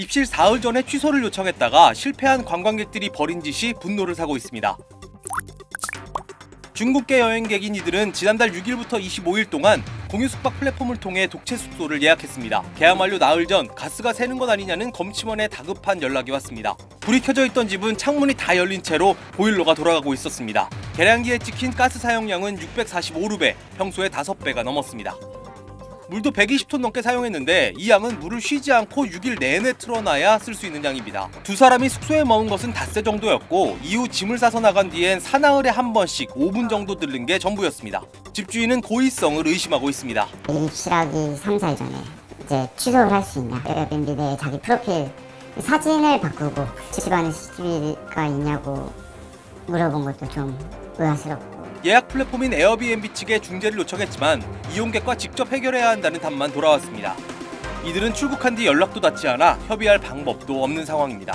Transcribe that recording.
입실 사흘 전에 취소를 요청했다가 실패한 관광객들이 벌인 짓이 분노를 사고 있습니다. 중국계 여행객인 이들은 지난달 6일부터 25일 동안 공유 숙박 플랫폼을 통해 독채 숙소를 예약했습니다. 계약 만료 나흘 전 가스가 새는 것 아니냐는 검침원에 다급한 연락이 왔습니다. 불이 켜져 있던 집은 창문이 다 열린 채로 보일러가 돌아가고 있었습니다. 계량기에 찍힌 가스 사용량은 645루베, 평소의 5배가 넘었습니다. 물도 120톤 넘게 사용했는데 이 양은 물을 쉬지 않고 6일 내내 틀어놔야 쓸 수 있는 양입니다. 두 사람이 숙소에 머문 것은 닷새 정도였고 이후 짐을 싸서 나간 뒤엔 사나흘에 한 번씩 5분 정도 들른 게 전부였습니다. 집주인은 고의성을 의심하고 있습니다. 입실하기 3, 4일 전에 이제 취소를 할 수 있냐 에어비앤비 내 자기 프로필 사진을 바꾸고 집안에 CCTV가 있냐고 물어본 것도 좀 의아스럽고 예약 플랫폼인 에어비앤비 측에 중재를 요청했지만 이용객과 직접 해결해야 한다는 답만 돌아왔습니다. 이들은 출국한 뒤 연락도 닿지 않아 협의할 방법도 없는 상황입니다.